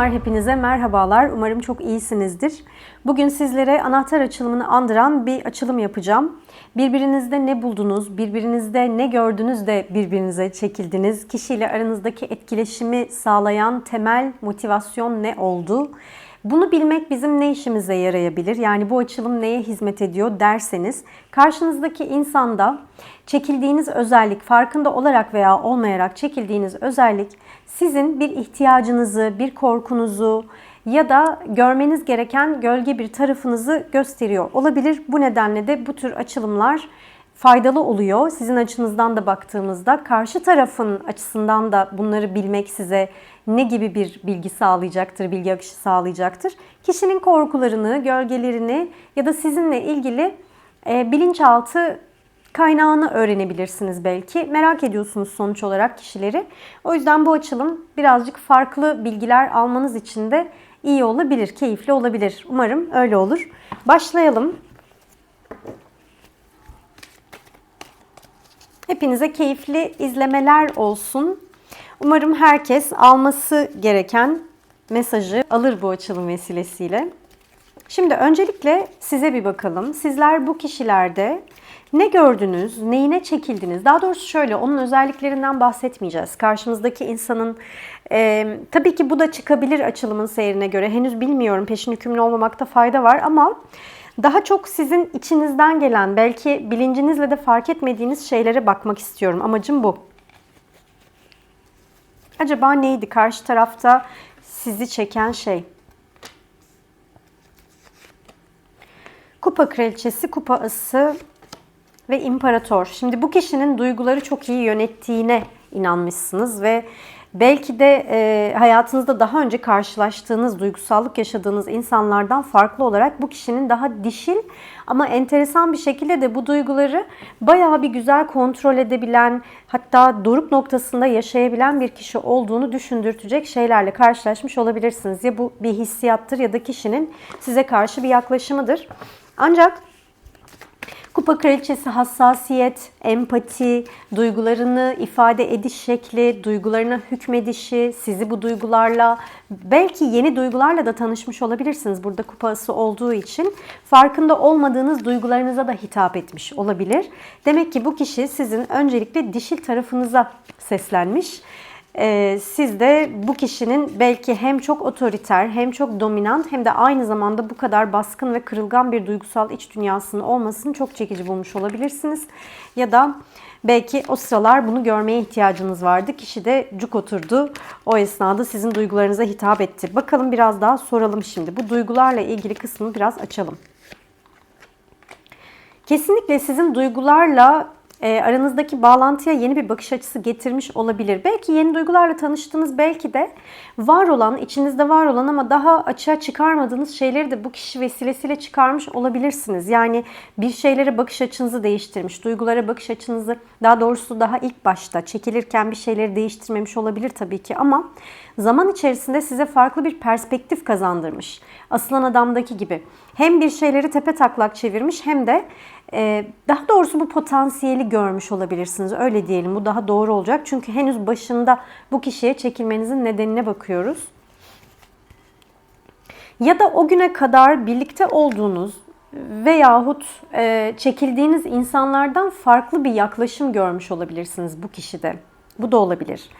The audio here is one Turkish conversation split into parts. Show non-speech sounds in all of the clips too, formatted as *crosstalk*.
Selamlar hepinize, merhabalar. Umarım çok iyisinizdir. Bugün sizlere anahtar açılımını andıran bir açılım yapacağım. Birbirinizde ne buldunuz, birbirinizde ne gördünüz de birbirinize çekildiniz? Kişiyle aranızdaki etkileşimi sağlayan temel motivasyon ne oldu? Bunu bilmek bizim ne işimize yarayabilir? Yani bu açılım neye hizmet ediyor derseniz karşınızdaki insanda çekildiğiniz özellik farkında olarak veya olmayarak çekildiğiniz özellik sizin bir ihtiyacınızı, bir korkunuzu ya da görmeniz gereken gölge bir tarafınızı gösteriyor olabilir. Bu nedenle de bu tür açılımlar faydalı oluyor. Sizin açınızdan da baktığımızda karşı tarafın açısından da bunları bilmek size ne gibi bir bilgi sağlayacaktır, bilgi akışı sağlayacaktır. Kişinin korkularını, gölgelerini ya da sizinle ilgili e, bilinçaltı kaynağını öğrenebilirsiniz belki. Merak ediyorsunuz sonuç olarak kişileri. O yüzden bu açılım birazcık farklı bilgiler almanız için de iyi olabilir, keyifli olabilir. Umarım öyle olur. Başlayalım. Hepinize keyifli izlemeler olsun. Umarım herkes alması gereken mesajı alır bu açılım vesilesiyle. Şimdi öncelikle size bir bakalım. Sizler bu kişilerde ne gördünüz, neyine çekildiniz? Daha doğrusu şöyle, onun özelliklerinden bahsetmeyeceğiz. Karşımızdaki insanın, e, tabii ki bu da çıkabilir açılımın seyrine göre. Henüz bilmiyorum, peşin hükümlü olmamakta fayda var ama daha çok sizin içinizden gelen, belki bilincinizle de fark etmediğiniz şeylere bakmak istiyorum. Amacım bu. Acaba neydi karşı tarafta sizi çeken şey? Kupa kraliçesi, kupa ası ve imparator. Şimdi bu kişinin duyguları çok iyi yönettiğine inanmışsınız ve belki de e, hayatınızda daha önce karşılaştığınız, duygusallık yaşadığınız insanlardan farklı olarak bu kişinin daha dişil ama enteresan bir şekilde de bu duyguları bayağı bir güzel kontrol edebilen, hatta doruk noktasında yaşayabilen bir kişi olduğunu düşündürtecek şeylerle karşılaşmış olabilirsiniz. Ya bu bir hissiyattır ya da kişinin size karşı bir yaklaşımıdır. Ancak Kupa kraliçesi hassasiyet, empati, duygularını ifade ediş şekli, duygularına hükmedişi, sizi bu duygularla belki yeni duygularla da tanışmış olabilirsiniz. Burada kupası olduğu için farkında olmadığınız duygularınıza da hitap etmiş olabilir. Demek ki bu kişi sizin öncelikle dişil tarafınıza seslenmiş ee, siz de bu kişinin belki hem çok otoriter hem çok dominant hem de aynı zamanda bu kadar baskın ve kırılgan bir duygusal iç dünyasının olmasını çok çekici bulmuş olabilirsiniz. Ya da belki o sıralar bunu görmeye ihtiyacınız vardı. Kişi de cuk oturdu. O esnada sizin duygularınıza hitap etti. Bakalım biraz daha soralım şimdi. Bu duygularla ilgili kısmını biraz açalım. Kesinlikle sizin duygularla e, aranızdaki bağlantıya yeni bir bakış açısı getirmiş olabilir. Belki yeni duygularla tanıştınız, belki de var olan, içinizde var olan ama daha açığa çıkarmadığınız şeyleri de bu kişi vesilesiyle çıkarmış olabilirsiniz. Yani bir şeylere bakış açınızı değiştirmiş, duygulara bakış açınızı daha doğrusu daha ilk başta çekilirken bir şeyleri değiştirmemiş olabilir tabii ki ama zaman içerisinde size farklı bir perspektif kazandırmış. Aslan adamdaki gibi. Hem bir şeyleri tepe taklak çevirmiş hem de e, daha doğrusu bu potansiyeli görmüş olabilirsiniz. Öyle diyelim. Bu daha doğru olacak. Çünkü henüz başında bu kişiye çekilmenizin nedenine bakıyoruz. Ya da o güne kadar birlikte olduğunuz veyahut e, çekildiğiniz insanlardan farklı bir yaklaşım görmüş olabilirsiniz bu kişide. Bu da olabilir.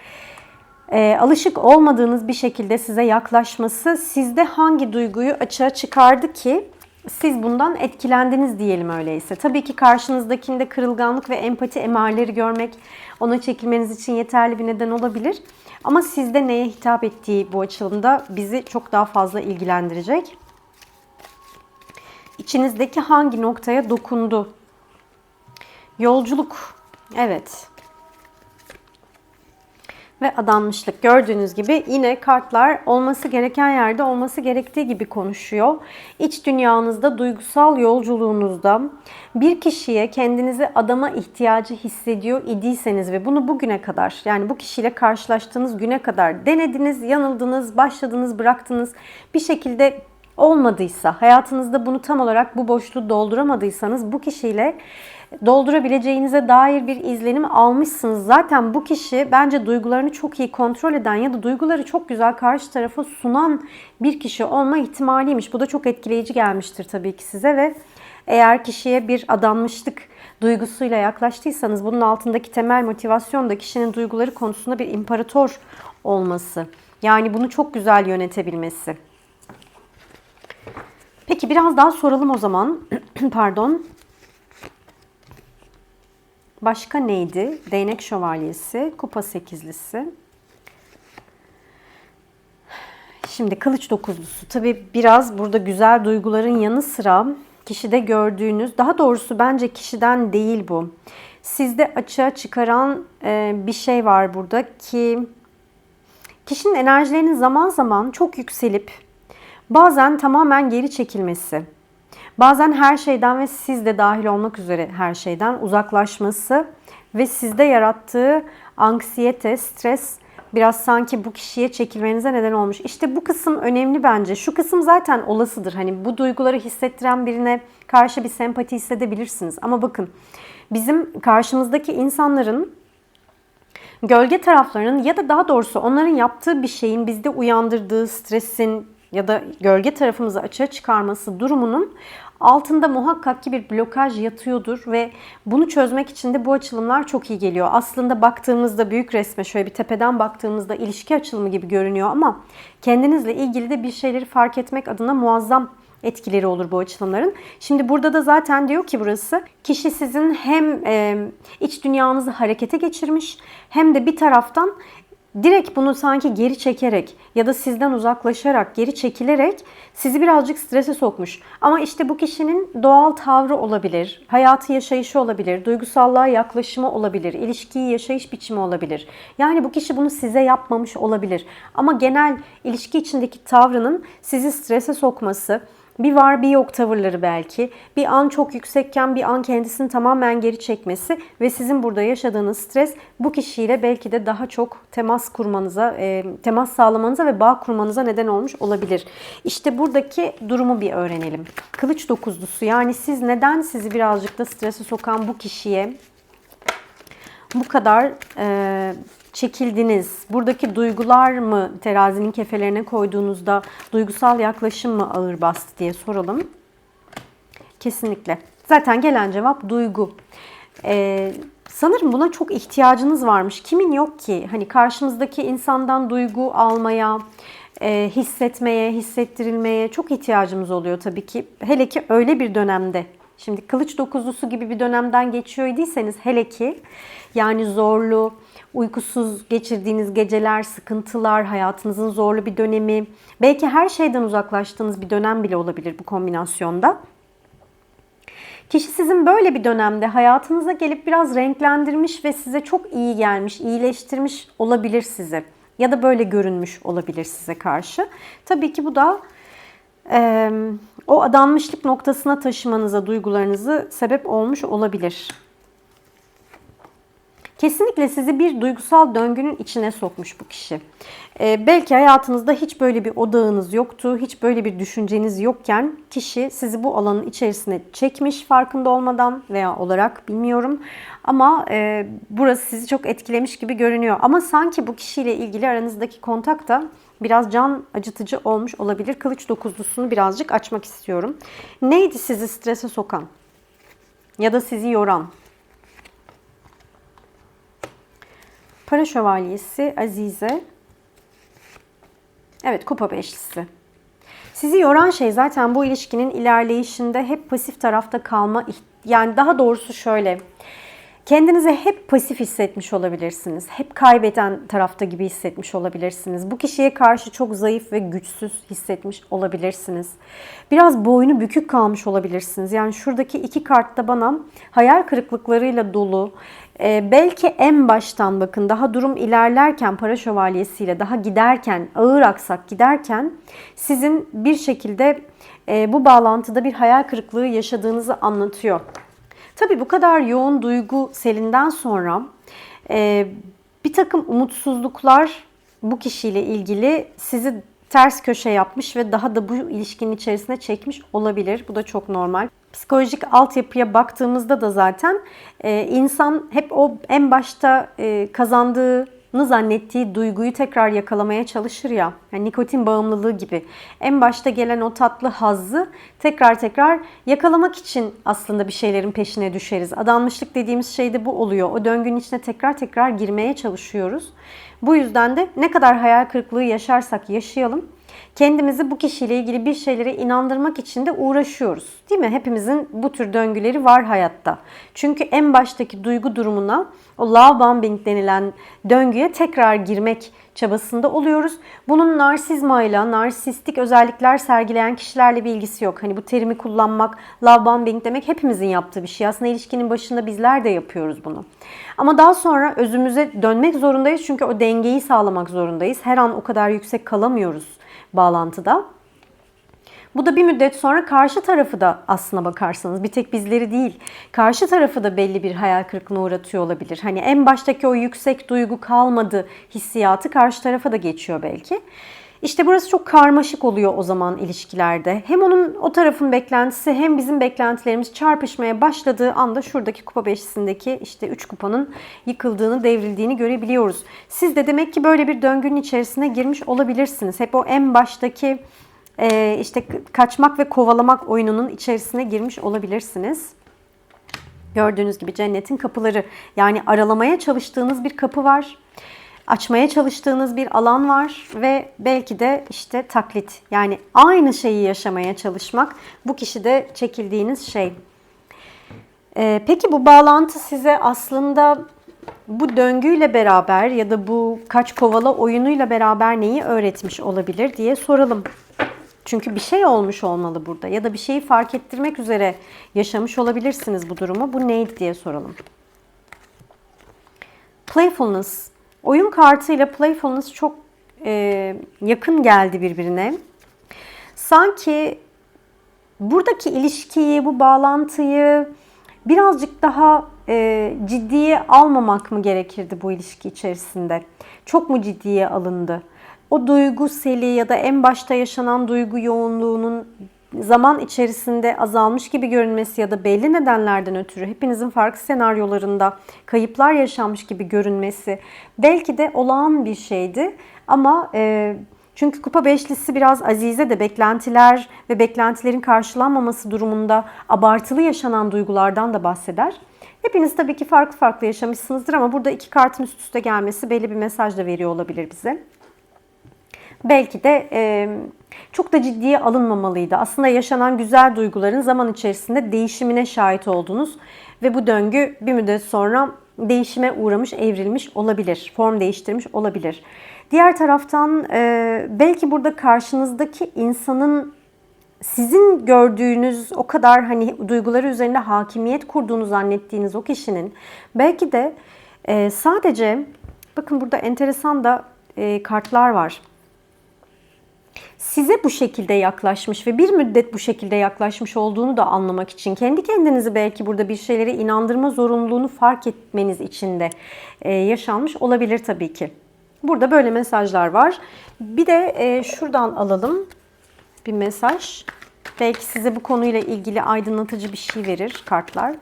E, alışık olmadığınız bir şekilde size yaklaşması sizde hangi duyguyu açığa çıkardı ki siz bundan etkilendiniz diyelim öyleyse. Tabii ki karşınızdakinde kırılganlık ve empati emarları görmek ona çekilmeniz için yeterli bir neden olabilir. Ama sizde neye hitap ettiği bu açılımda bizi çok daha fazla ilgilendirecek. İçinizdeki hangi noktaya dokundu? Yolculuk. Evet ve adanmışlık. Gördüğünüz gibi yine kartlar olması gereken yerde olması gerektiği gibi konuşuyor. İç dünyanızda, duygusal yolculuğunuzda bir kişiye kendinizi adama ihtiyacı hissediyor idiyseniz ve bunu bugüne kadar yani bu kişiyle karşılaştığınız güne kadar denediniz, yanıldınız, başladınız, bıraktınız. Bir şekilde olmadıysa, hayatınızda bunu tam olarak bu boşluğu dolduramadıysanız bu kişiyle doldurabileceğinize dair bir izlenim almışsınız. Zaten bu kişi bence duygularını çok iyi kontrol eden ya da duyguları çok güzel karşı tarafa sunan bir kişi olma ihtimaliymiş. Bu da çok etkileyici gelmiştir tabii ki size ve eğer kişiye bir adanmışlık duygusuyla yaklaştıysanız bunun altındaki temel motivasyon da kişinin duyguları konusunda bir imparator olması. Yani bunu çok güzel yönetebilmesi. Peki biraz daha soralım o zaman. *clears throat* Pardon. Başka neydi? Değnek şövalyesi, kupa sekizlisi. Şimdi kılıç dokuzlusu. Tabii biraz burada güzel duyguların yanı sıra kişide gördüğünüz, daha doğrusu bence kişiden değil bu. Sizde açığa çıkaran e, bir şey var burada ki kişinin enerjilerinin zaman zaman çok yükselip bazen tamamen geri çekilmesi. Bazen her şeyden ve siz de dahil olmak üzere her şeyden uzaklaşması ve sizde yarattığı anksiyete, stres biraz sanki bu kişiye çekilmenize neden olmuş. İşte bu kısım önemli bence. Şu kısım zaten olasıdır. Hani bu duyguları hissettiren birine karşı bir sempati hissedebilirsiniz. Ama bakın bizim karşımızdaki insanların gölge taraflarının ya da daha doğrusu onların yaptığı bir şeyin bizde uyandırdığı stresin ya da gölge tarafımızı açığa çıkarması durumunun altında muhakkak ki bir blokaj yatıyordur ve bunu çözmek için de bu açılımlar çok iyi geliyor. Aslında baktığımızda büyük resme şöyle bir tepeden baktığımızda ilişki açılımı gibi görünüyor ama kendinizle ilgili de bir şeyleri fark etmek adına muazzam etkileri olur bu açılımların. Şimdi burada da zaten diyor ki burası kişi sizin hem e, iç dünyanızı harekete geçirmiş hem de bir taraftan direkt bunu sanki geri çekerek ya da sizden uzaklaşarak, geri çekilerek sizi birazcık strese sokmuş. Ama işte bu kişinin doğal tavrı olabilir, hayatı yaşayışı olabilir, duygusallığa yaklaşımı olabilir, ilişkiyi yaşayış biçimi olabilir. Yani bu kişi bunu size yapmamış olabilir. Ama genel ilişki içindeki tavrının sizi strese sokması, bir var bir yok tavırları belki. Bir an çok yüksekken bir an kendisini tamamen geri çekmesi ve sizin burada yaşadığınız stres bu kişiyle belki de daha çok temas kurmanıza, e, temas sağlamanıza ve bağ kurmanıza neden olmuş olabilir. İşte buradaki durumu bir öğrenelim. Kılıç dokuzlusu yani siz neden sizi birazcık da strese sokan bu kişiye bu kadar e, çekildiniz? Buradaki duygular mı terazinin kefelerine koyduğunuzda duygusal yaklaşım mı ağır bastı diye soralım. Kesinlikle. Zaten gelen cevap duygu. Ee, sanırım buna çok ihtiyacınız varmış. Kimin yok ki? Hani karşımızdaki insandan duygu almaya, e, hissetmeye, hissettirilmeye çok ihtiyacımız oluyor tabii ki. Hele ki öyle bir dönemde. Şimdi kılıç dokuzlusu gibi bir dönemden geçiyor idiyseniz hele ki yani zorlu, uykusuz geçirdiğiniz geceler, sıkıntılar, hayatınızın zorlu bir dönemi, belki her şeyden uzaklaştığınız bir dönem bile olabilir bu kombinasyonda. Kişi sizin böyle bir dönemde hayatınıza gelip biraz renklendirmiş ve size çok iyi gelmiş, iyileştirmiş olabilir sizi. Ya da böyle görünmüş olabilir size karşı. Tabii ki bu da o adanmışlık noktasına taşımanıza duygularınızı sebep olmuş olabilir. Kesinlikle sizi bir duygusal döngünün içine sokmuş bu kişi. Ee, belki hayatınızda hiç böyle bir odağınız yoktu, hiç böyle bir düşünceniz yokken kişi sizi bu alanın içerisine çekmiş farkında olmadan veya olarak bilmiyorum. Ama e, burası sizi çok etkilemiş gibi görünüyor. Ama sanki bu kişiyle ilgili aranızdaki kontak da biraz can acıtıcı olmuş olabilir. Kılıç dokuzlusunu birazcık açmak istiyorum. Neydi sizi strese sokan? Ya da sizi yoran? Para şövalyesi Azize. Evet kupa beşlisi. Sizi yoran şey zaten bu ilişkinin ilerleyişinde hep pasif tarafta kalma yani daha doğrusu şöyle Kendinizi hep pasif hissetmiş olabilirsiniz. Hep kaybeden tarafta gibi hissetmiş olabilirsiniz. Bu kişiye karşı çok zayıf ve güçsüz hissetmiş olabilirsiniz. Biraz boynu bükük kalmış olabilirsiniz. Yani şuradaki iki kartta bana hayal kırıklıklarıyla dolu, e, belki en baştan bakın daha durum ilerlerken para şövalyesiyle daha giderken ağır aksak giderken sizin bir şekilde e, bu bağlantıda bir hayal kırıklığı yaşadığınızı anlatıyor. Tabii bu kadar yoğun duygu selinden sonra e, bir takım umutsuzluklar bu kişiyle ilgili sizi ters köşe yapmış ve daha da bu ilişkinin içerisine çekmiş olabilir. Bu da çok normal. Psikolojik altyapıya baktığımızda da zaten e, insan hep o en başta e, kazandığını zannettiği duyguyu tekrar yakalamaya çalışır ya. Yani nikotin bağımlılığı gibi. En başta gelen o tatlı hazzı tekrar tekrar yakalamak için aslında bir şeylerin peşine düşeriz. Adanmışlık dediğimiz şey de bu oluyor. O döngünün içine tekrar tekrar girmeye çalışıyoruz. Bu yüzden de ne kadar hayal kırıklığı yaşarsak yaşayalım kendimizi bu kişiyle ilgili bir şeylere inandırmak için de uğraşıyoruz. Değil mi? Hepimizin bu tür döngüleri var hayatta. Çünkü en baştaki duygu durumuna o love bombing denilen döngüye tekrar girmek çabasında oluyoruz. Bunun narsizmayla, narsistik özellikler sergileyen kişilerle bir ilgisi yok. Hani bu terimi kullanmak, love bombing demek hepimizin yaptığı bir şey. Aslında ilişkinin başında bizler de yapıyoruz bunu. Ama daha sonra özümüze dönmek zorundayız çünkü o dengeyi sağlamak zorundayız. Her an o kadar yüksek kalamıyoruz bağlantıda. Bu da bir müddet sonra karşı tarafı da aslına bakarsanız bir tek bizleri değil karşı tarafı da belli bir hayal kırıklığına uğratıyor olabilir. Hani en baştaki o yüksek duygu kalmadı hissiyatı karşı tarafa da geçiyor belki. İşte burası çok karmaşık oluyor o zaman ilişkilerde. Hem onun o tarafın beklentisi hem bizim beklentilerimiz çarpışmaya başladığı anda şuradaki kupa beşisindeki işte üç kupanın yıkıldığını, devrildiğini görebiliyoruz. Siz de demek ki böyle bir döngünün içerisine girmiş olabilirsiniz. Hep o en baştaki e, işte kaçmak ve kovalamak oyununun içerisine girmiş olabilirsiniz. Gördüğünüz gibi cennetin kapıları yani aralamaya çalıştığınız bir kapı var açmaya çalıştığınız bir alan var ve belki de işte taklit yani aynı şeyi yaşamaya çalışmak bu kişide çekildiğiniz şey. Ee, peki bu bağlantı size aslında bu döngüyle beraber ya da bu kaç kovala oyunuyla beraber neyi öğretmiş olabilir diye soralım. Çünkü bir şey olmuş olmalı burada ya da bir şeyi fark ettirmek üzere yaşamış olabilirsiniz bu durumu. Bu neydi diye soralım. Playfulness Oyun kartıyla playfulness çok e, yakın geldi birbirine. Sanki buradaki ilişkiyi, bu bağlantıyı birazcık daha e, ciddiye almamak mı gerekirdi bu ilişki içerisinde? Çok mu ciddiye alındı? O duygu seli ya da en başta yaşanan duygu yoğunluğunun zaman içerisinde azalmış gibi görünmesi ya da belli nedenlerden ötürü hepinizin farklı senaryolarında kayıplar yaşanmış gibi görünmesi belki de olağan bir şeydi ama e, çünkü kupa beşlisi biraz azize de beklentiler ve beklentilerin karşılanmaması durumunda abartılı yaşanan duygulardan da bahseder. Hepiniz tabii ki farklı farklı yaşamışsınızdır ama burada iki kartın üst üste gelmesi belli bir mesaj da veriyor olabilir bize. Belki de e, çok da ciddiye alınmamalıydı. Aslında yaşanan güzel duyguların zaman içerisinde değişimine şahit oldunuz ve bu döngü bir müddet sonra değişime uğramış, evrilmiş olabilir, form değiştirmiş olabilir. Diğer taraftan e, belki burada karşınızdaki insanın sizin gördüğünüz o kadar hani duyguları üzerinde hakimiyet kurduğunu zannettiğiniz o kişinin belki de e, sadece bakın burada enteresan da e, kartlar var size bu şekilde yaklaşmış ve bir müddet bu şekilde yaklaşmış olduğunu da anlamak için kendi kendinizi belki burada bir şeylere inandırma zorunluluğunu fark etmeniz için de e, yaşanmış olabilir tabii ki. Burada böyle mesajlar var. Bir de e, şuradan alalım bir mesaj. Belki size bu konuyla ilgili aydınlatıcı bir şey verir kartlar.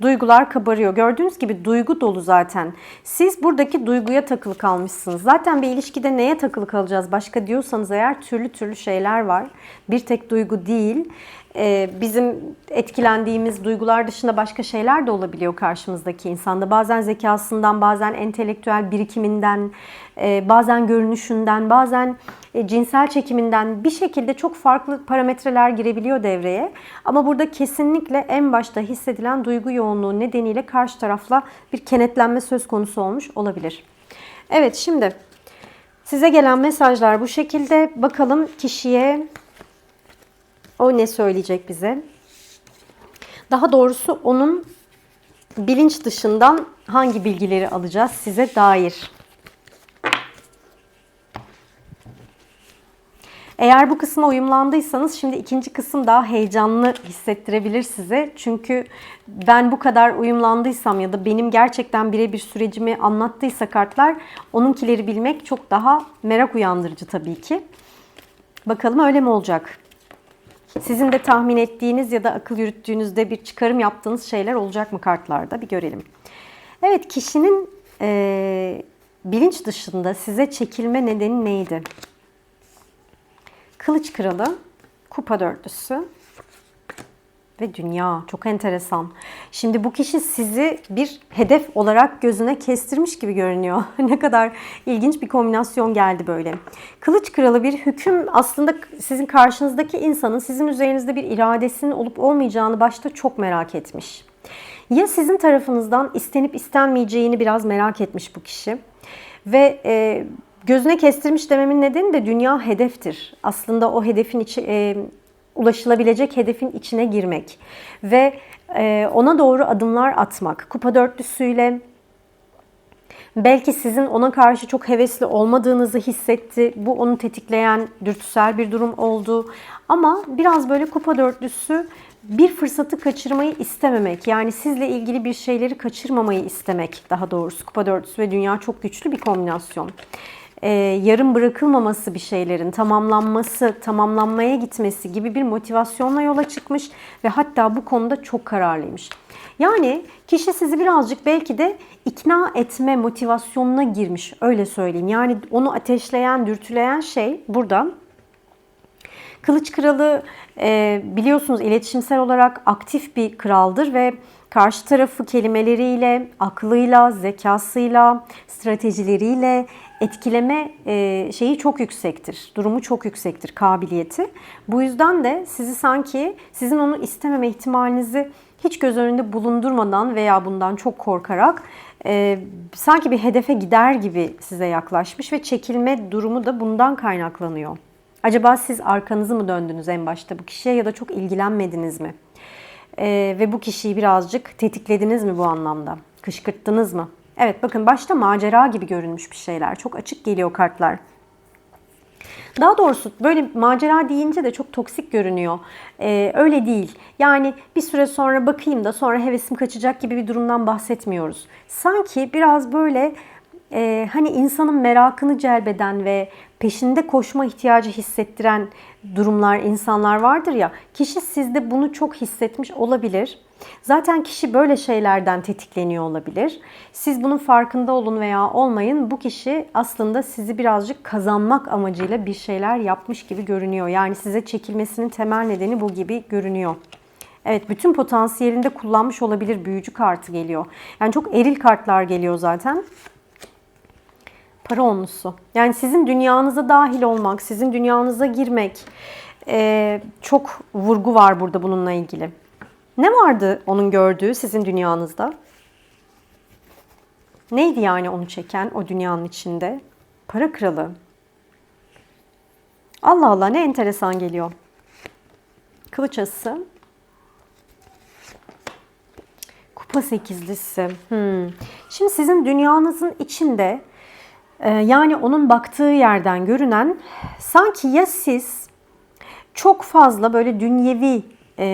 Duygular kabarıyor. Gördüğünüz gibi duygu dolu zaten. Siz buradaki duyguya takılı kalmışsınız. Zaten bir ilişkide neye takılı kalacağız başka diyorsanız eğer türlü türlü şeyler var. Bir tek duygu değil. Ee, bizim etkilendiğimiz duygular dışında başka şeyler de olabiliyor karşımızdaki insanda. Bazen zekasından, bazen entelektüel birikiminden, e, bazen görünüşünden, bazen e, cinsel çekiminden bir şekilde çok farklı parametreler girebiliyor devreye. Ama burada kesinlikle en başta hissedilen duygu yoğunluğu nedeniyle karşı tarafla bir kenetlenme söz konusu olmuş olabilir. Evet şimdi size gelen mesajlar bu şekilde. Bakalım kişiye o ne söyleyecek bize? Daha doğrusu onun bilinç dışından hangi bilgileri alacağız size dair. Eğer bu kısma uyumlandıysanız şimdi ikinci kısım daha heyecanlı hissettirebilir size. Çünkü ben bu kadar uyumlandıysam ya da benim gerçekten birebir sürecimi anlattıysa kartlar onunkileri bilmek çok daha merak uyandırıcı tabii ki. Bakalım öyle mi olacak? Sizin de tahmin ettiğiniz ya da akıl yürüttüğünüzde bir çıkarım yaptığınız şeyler olacak mı kartlarda bir görelim. Evet kişinin e, bilinç dışında size çekilme nedeni neydi? Kılıç kralı, kupa dörtlüsü ve dünya. Çok enteresan. Şimdi bu kişi sizi bir hedef olarak gözüne kestirmiş gibi görünüyor. *laughs* ne kadar ilginç bir kombinasyon geldi böyle. Kılıç kralı bir hüküm aslında sizin karşınızdaki insanın sizin üzerinizde bir iradesinin olup olmayacağını başta çok merak etmiş. Ya sizin tarafınızdan istenip istenmeyeceğini biraz merak etmiş bu kişi. Ve e, gözüne kestirmiş dememin nedeni de dünya hedeftir. Aslında o hedefin içi, e, ulaşılabilecek hedefin içine girmek ve e, ona doğru adımlar atmak. Kupa dörtlüsüyle belki sizin ona karşı çok hevesli olmadığınızı hissetti. Bu onu tetikleyen dürtüsel bir durum oldu. Ama biraz böyle kupa dörtlüsü bir fırsatı kaçırmayı istememek. Yani sizle ilgili bir şeyleri kaçırmamayı istemek daha doğrusu. Kupa dörtlüsü ve dünya çok güçlü bir kombinasyon e, yarım bırakılmaması bir şeylerin tamamlanması, tamamlanmaya gitmesi gibi bir motivasyonla yola çıkmış ve hatta bu konuda çok kararlıymış. Yani kişi sizi birazcık belki de ikna etme motivasyonuna girmiş öyle söyleyeyim. Yani onu ateşleyen, dürtüleyen şey burada Kılıç Kralı e, biliyorsunuz iletişimsel olarak aktif bir kraldır ve karşı tarafı kelimeleriyle, aklıyla, zekasıyla, stratejileriyle etkileme e, şeyi çok yüksektir. Durumu çok yüksektir, kabiliyeti. Bu yüzden de sizi sanki sizin onu istememe ihtimalinizi hiç göz önünde bulundurmadan veya bundan çok korkarak e, sanki bir hedefe gider gibi size yaklaşmış ve çekilme durumu da bundan kaynaklanıyor. Acaba siz arkanızı mı döndünüz en başta bu kişiye ya da çok ilgilenmediniz mi? E, ve bu kişiyi birazcık tetiklediniz mi bu anlamda? Kışkırttınız mı? Evet bakın başta macera gibi görünmüş bir şeyler. Çok açık geliyor kartlar. Daha doğrusu böyle macera deyince de çok toksik görünüyor. Ee, öyle değil. Yani bir süre sonra bakayım da sonra hevesim kaçacak gibi bir durumdan bahsetmiyoruz. Sanki biraz böyle e, hani insanın merakını celbeden ve peşinde koşma ihtiyacı hissettiren durumlar, insanlar vardır ya. Kişi sizde bunu çok hissetmiş olabilir. Zaten kişi böyle şeylerden tetikleniyor olabilir. Siz bunun farkında olun veya olmayın. Bu kişi aslında sizi birazcık kazanmak amacıyla bir şeyler yapmış gibi görünüyor. Yani size çekilmesinin temel nedeni bu gibi görünüyor. Evet bütün potansiyelinde kullanmış olabilir büyücü kartı geliyor. Yani çok eril kartlar geliyor zaten. Para onlusu. Yani sizin dünyanıza dahil olmak, sizin dünyanıza girmek e, çok vurgu var burada bununla ilgili. Ne vardı onun gördüğü sizin dünyanızda? Neydi yani onu çeken o dünyanın içinde? Para kralı. Allah Allah ne enteresan geliyor. Kılıç ası. Kupa sekizlisi. Hmm. Şimdi sizin dünyanızın içinde e, yani onun baktığı yerden görünen sanki ya siz çok fazla böyle dünyevi e,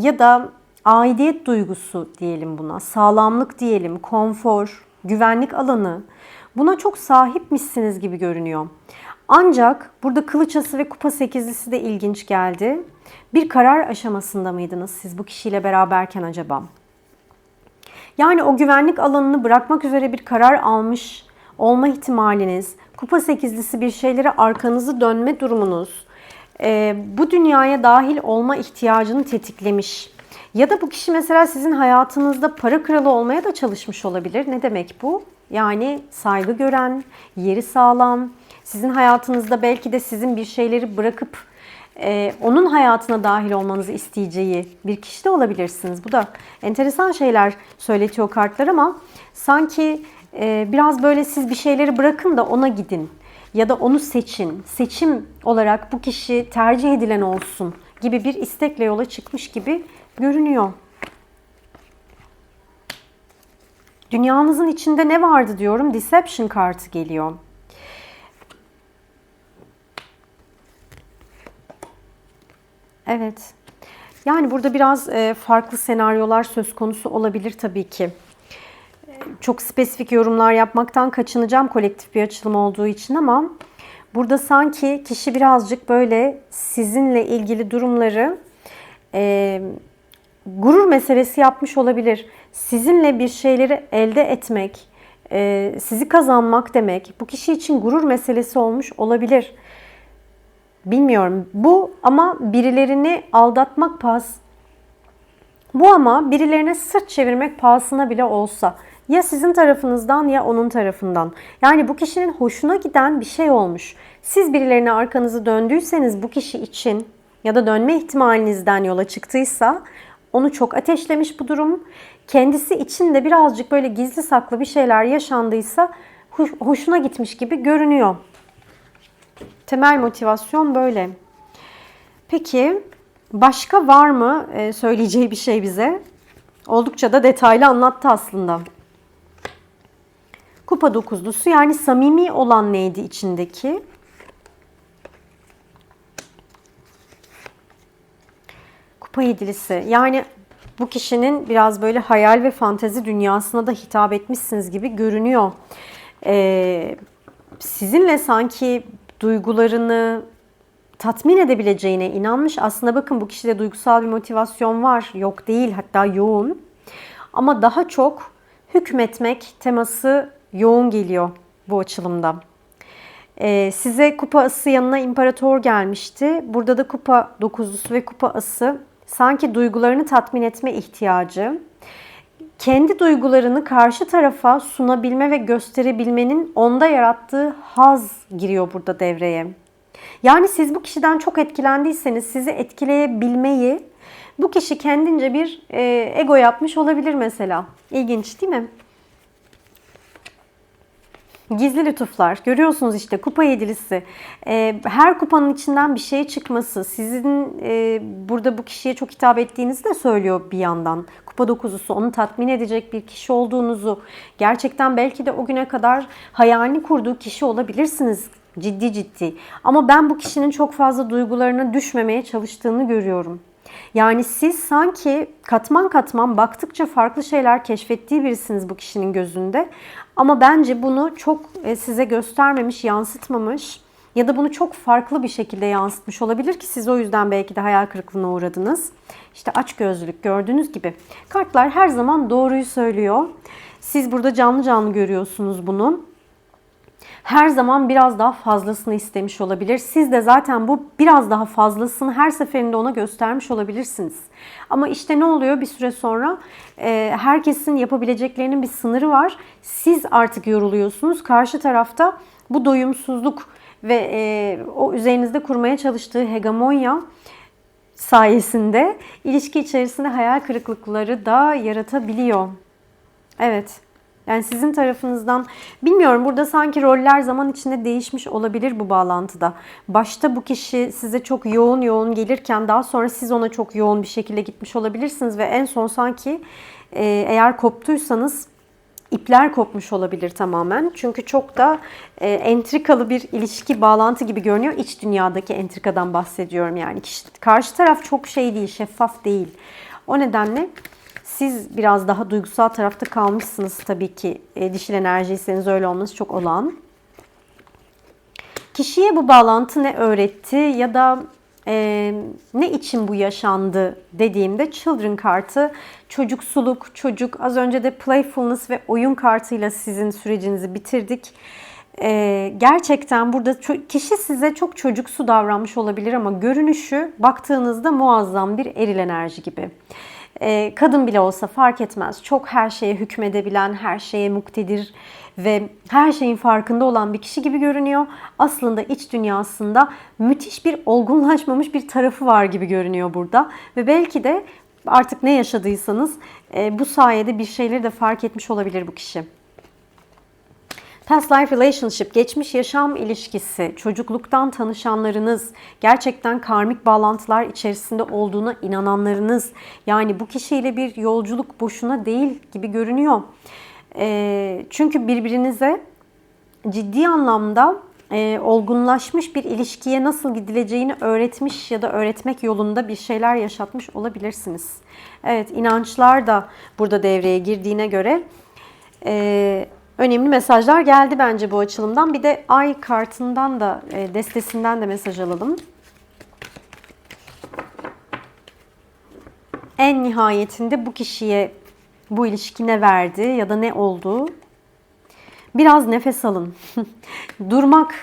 ya da aidiyet duygusu diyelim buna, sağlamlık diyelim, konfor, güvenlik alanı buna çok sahipmişsiniz gibi görünüyor. Ancak burada kılıçası ve kupa sekizlisi de ilginç geldi. Bir karar aşamasında mıydınız siz bu kişiyle beraberken acaba? Yani o güvenlik alanını bırakmak üzere bir karar almış olma ihtimaliniz, kupa sekizlisi bir şeylere arkanızı dönme durumunuz, bu dünyaya dahil olma ihtiyacını tetiklemiş. Ya da bu kişi mesela sizin hayatınızda para kralı olmaya da çalışmış olabilir. Ne demek bu? Yani saygı gören, yeri sağlam, sizin hayatınızda belki de sizin bir şeyleri bırakıp e, onun hayatına dahil olmanızı isteyeceği bir kişi de olabilirsiniz. Bu da enteresan şeyler söyletiyor kartlar ama sanki e, biraz böyle siz bir şeyleri bırakın da ona gidin ya da onu seçin. Seçim olarak bu kişi tercih edilen olsun gibi bir istekle yola çıkmış gibi görünüyor. Dünyanızın içinde ne vardı diyorum? Deception kartı geliyor. Evet. Yani burada biraz e, farklı senaryolar söz konusu olabilir tabii ki. Çok spesifik yorumlar yapmaktan kaçınacağım kolektif bir açılım olduğu için ama burada sanki kişi birazcık böyle sizinle ilgili durumları e, gurur meselesi yapmış olabilir. Sizinle bir şeyleri elde etmek, e, sizi kazanmak demek bu kişi için gurur meselesi olmuş olabilir. Bilmiyorum. Bu ama birilerini aldatmak pahası. Bu ama birilerine sırt çevirmek pahasına bile olsa. Ya sizin tarafınızdan ya onun tarafından. Yani bu kişinin hoşuna giden bir şey olmuş. Siz birilerine arkanızı döndüyseniz bu kişi için ya da dönme ihtimalinizden yola çıktıysa onu çok ateşlemiş bu durum. Kendisi için de birazcık böyle gizli saklı bir şeyler yaşandıysa hoş- hoşuna gitmiş gibi görünüyor. Temel motivasyon böyle. Peki başka var mı e, söyleyeceği bir şey bize? Oldukça da detaylı anlattı aslında. Kupa dokuzlusu yani samimi olan neydi içindeki? Kupa yedilisi yani bu kişinin biraz böyle hayal ve fantezi dünyasına da hitap etmişsiniz gibi görünüyor. Ee, sizinle sanki duygularını tatmin edebileceğine inanmış. Aslında bakın bu kişide duygusal bir motivasyon var. Yok değil hatta yoğun. Ama daha çok hükmetmek teması yoğun geliyor bu açılımda. Ee, size kupa ası yanına imparator gelmişti. Burada da kupa dokuzlusu ve kupa ası sanki duygularını tatmin etme ihtiyacı. Kendi duygularını karşı tarafa sunabilme ve gösterebilmenin onda yarattığı haz giriyor burada devreye. Yani siz bu kişiden çok etkilendiyseniz sizi etkileyebilmeyi bu kişi kendince bir e, ego yapmış olabilir mesela. İlginç değil mi? Gizli lütuflar. Görüyorsunuz işte kupa yedilisi. Ee, her kupanın içinden bir şey çıkması. Sizin e, burada bu kişiye çok hitap ettiğinizi de söylüyor bir yandan. Kupa dokuzusu onu tatmin edecek bir kişi olduğunuzu. Gerçekten belki de o güne kadar hayalini kurduğu kişi olabilirsiniz. Ciddi ciddi. Ama ben bu kişinin çok fazla duygularına düşmemeye çalıştığını görüyorum. Yani siz sanki katman katman baktıkça farklı şeyler keşfettiği birisiniz bu kişinin gözünde. Ama bence bunu çok e, size göstermemiş, yansıtmamış ya da bunu çok farklı bir şekilde yansıtmış olabilir ki siz o yüzden belki de hayal kırıklığına uğradınız. İşte aç gözlülük gördüğünüz gibi. Kartlar her zaman doğruyu söylüyor. Siz burada canlı canlı görüyorsunuz bunu her zaman biraz daha fazlasını istemiş olabilir. Siz de zaten bu biraz daha fazlasını her seferinde ona göstermiş olabilirsiniz. Ama işte ne oluyor bir süre sonra e, herkesin yapabileceklerinin bir sınırı var. Siz artık yoruluyorsunuz. Karşı tarafta bu doyumsuzluk ve e, o üzerinizde kurmaya çalıştığı hegemonya sayesinde ilişki içerisinde hayal kırıklıkları da yaratabiliyor. Evet. Yani sizin tarafınızdan bilmiyorum burada sanki roller zaman içinde değişmiş olabilir bu bağlantıda. Başta bu kişi size çok yoğun yoğun gelirken daha sonra siz ona çok yoğun bir şekilde gitmiş olabilirsiniz ve en son sanki e, eğer koptuysanız ipler kopmuş olabilir tamamen. Çünkü çok da e, entrikalı bir ilişki bağlantı gibi görünüyor. İç dünyadaki entrikadan bahsediyorum yani. Kişi, karşı taraf çok şey değil, şeffaf değil. O nedenle siz biraz daha duygusal tarafta kalmışsınız tabii ki. E, dişil enerjiyseniz öyle olması çok olağan. Kişiye bu bağlantı ne öğretti ya da e, ne için bu yaşandı dediğimde children kartı çocuksuluk, çocuk az önce de playfulness ve oyun kartıyla sizin sürecinizi bitirdik. E, gerçekten burada kişi size çok çocuksu davranmış olabilir ama görünüşü baktığınızda muazzam bir eril enerji gibi. E, kadın bile olsa fark etmez. Çok her şeye hükmedebilen, her şeye muktedir ve her şeyin farkında olan bir kişi gibi görünüyor. Aslında iç dünyasında müthiş bir olgunlaşmamış bir tarafı var gibi görünüyor burada. Ve belki de artık ne yaşadıysanız e, bu sayede bir şeyleri de fark etmiş olabilir bu kişi. Past life relationship, geçmiş yaşam ilişkisi, çocukluktan tanışanlarınız, gerçekten karmik bağlantılar içerisinde olduğuna inananlarınız, yani bu kişiyle bir yolculuk boşuna değil gibi görünüyor. E, çünkü birbirinize ciddi anlamda e, olgunlaşmış bir ilişkiye nasıl gidileceğini öğretmiş ya da öğretmek yolunda bir şeyler yaşatmış olabilirsiniz. Evet, inançlar da burada devreye girdiğine göre e, önemli mesajlar geldi bence bu açılımdan. Bir de ay kartından da e, destesinden de mesaj alalım. En nihayetinde bu kişiye bu ilişki ne verdi ya da ne oldu? Biraz nefes alın. *laughs* Durmak.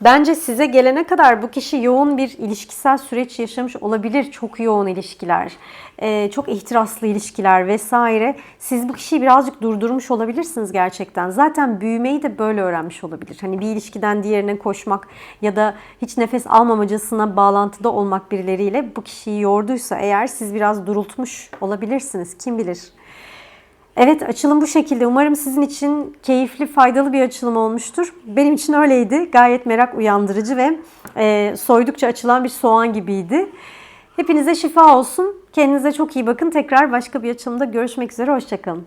Bence size gelene kadar bu kişi yoğun bir ilişkisel süreç yaşamış olabilir. Çok yoğun ilişkiler, e, çok ihtiraslı ilişkiler vesaire. Siz bu kişiyi birazcık durdurmuş olabilirsiniz gerçekten. Zaten büyümeyi de böyle öğrenmiş olabilir. Hani bir ilişkiden diğerine koşmak ya da hiç nefes almamacasına bağlantıda olmak birileriyle bu kişiyi yorduysa eğer siz biraz durultmuş olabilirsiniz. Kim bilir? Evet açılım bu şekilde. Umarım sizin için keyifli, faydalı bir açılım olmuştur. Benim için öyleydi. Gayet merak uyandırıcı ve e, soydukça açılan bir soğan gibiydi. Hepinize şifa olsun. Kendinize çok iyi bakın. Tekrar başka bir açılımda görüşmek üzere. Hoşçakalın.